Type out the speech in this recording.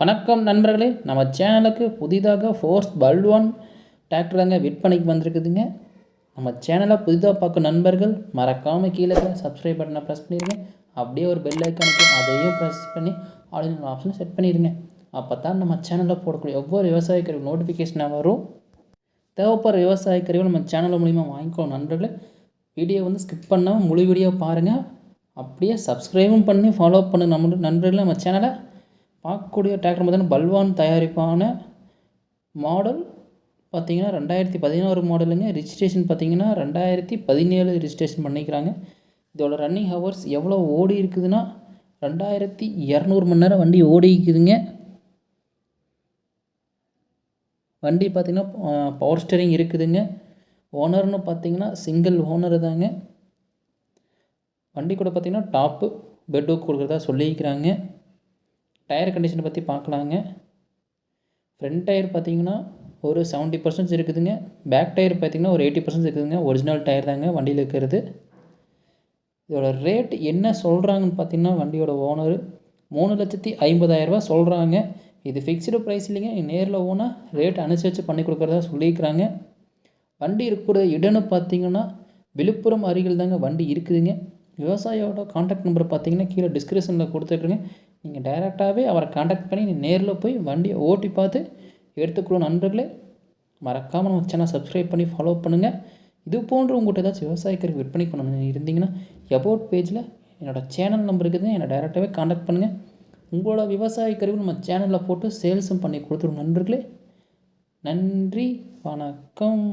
வணக்கம் நண்பர்களே. நம்ம சேனலுக்கு புதிதாக ஃபோர்ஸ் பல்வான் டிராக்டர் தாங்க விற்பனைக்கு வந்திருக்குதுங்க. நம்ம சேனலை புதிதாக பார்க்கும் நண்பர்கள் மறக்காமல் கீழே சப்ஸ்கிரைப் பட்டனை ப்ரெஸ் பண்ணிடுங்க. அப்படியே ஒரு பெல் ஐக்கானுக்கு அதையும் ப்ரெஸ் பண்ணி ஆல் ஆப்ஷனை செட் பண்ணிடுங்க. அப்போ தான் நம்ம சேனலில் போடக்கூடிய ஒவ்வொரு விவசாய கருவி நோட்டிஃபிகேஷனாக வரும். தேவைப்படுற விவசாய கருவிகள் நம்ம சேனல் மூலிமா வாங்கிக்கணும் நண்பர்களே. வீடியோ வந்து ஸ்கிப் பண்ணாமல் முழு வீடியோ பாருங்கள் அப்படியே சப்ஸ்கிரைபும் பண்ணி ஃபாலோ பண்ணு நம்ம நண்பர்கள் நம்ம சேனலை. பார்க்கக்கூடிய டிராக்டர் பார்த்தீங்கன்னா பல்வான் தயாரிப்பான மாடல் பார்த்தீங்கன்னா ரெண்டாயிரத்தி பதினாறு மாடலுங்க ரிஜிஸ்ட்ரேஷன் பார்த்திங்கன்னா ரெண்டாயிரத்தி பதினேழு ரிஜிஸ்ட்ரேஷன் பண்ணிக்கிறாங்க. இதோட ரன்னிங் ஹவர்ஸ் எவ்வளோ ஓடி இருக்குதுன்னா ரெண்டாயிரத்தி இரநூறு மணி நேரம் வண்டி ஓடிக்குதுங்க. வண்டி பார்த்திங்கன்னா பவர் ஸ்டேரிங் இருக்குதுங்க. ஓனர்னு பார்த்தீங்கன்னா சிங்கிள் ஓனர் தாங்க. வண்டி கூட பார்த்திங்கன்னா டாப்பு பெட் கொடுக்குறதா சொல்லியிருக்கிறாங்க. டயர் கண்டிஷனை பற்றி பார்க்கலாங்க. ஃப்ரண்ட் டயர் பார்த்தீங்கன்னா ஒரு செவன்ட்டி பர்சன்ட் இருக்குதுங்க. பேக் டயர் பார்த்தீங்கன்னா ஒரு எயிட்டி பர்சன்ட் இருக்குதுங்க. ஒரிஜினல் டயர் தாங்க வண்டியில் இருக்கிறது. இதோட ரேட் என்ன சொல்கிறாங்கன்னு பார்த்தீங்கன்னா வண்டியோட ஓனர் மூணு லட்சத்தி ஐம்பதாயிரரூபா சொல்கிறாங்க இது ஃபிக்ஸ்டு ப்ரைஸ் இல்லைங்க. நேரில் ஓனால் ரேட் அனுசரித்து பண்ணி கொடுக்குறதா சொல்லியிருக்கிறாங்க. வண்டி இருக்கக்கூடிய இடம்னு பார்த்தீங்கன்னா விழுப்புரம் அருகில் தாங்க வண்டி இருக்குதுங்க. விவசாயியோட காண்டாக்ட் நம்பர் பார்த்தீங்கன்னா கீழே டிஸ்கிரிப்ஷனில் கொடுத்துட்ருங்க நீங்கள் டைரெக்டாகவே அவரை காண்டாக்ட் பண்ணி நேரில் போய் வண்டியை ஓட்டி பார்த்து எடுத்துக்கணும் நண்பர்களே மறக்காமல் நம்ம சேனல் சப்ஸ்கிரைப் பண்ணி ஃபாலோ பண்ணுங்கள் இது போன்று உங்கள்கிட்ட ஏதாச்சும் விவசாயக்கருக்கு விற்பனை பண்ணணும் இருந்தீங்கன்னா எபோட் பேஜில் என்னோடய சேனல் நம்பர் இருக்குது என்னை டைரெக்டாகவே காண்டாக்ட் பண்ணுங்கள் உங்களோட விவசாய கருவி நம்ம சேனலில் போட்டு சேல்ஸும் பண்ணி கொடுத்துருவோம் நண்பர்களே. நன்றி வணக்கம்.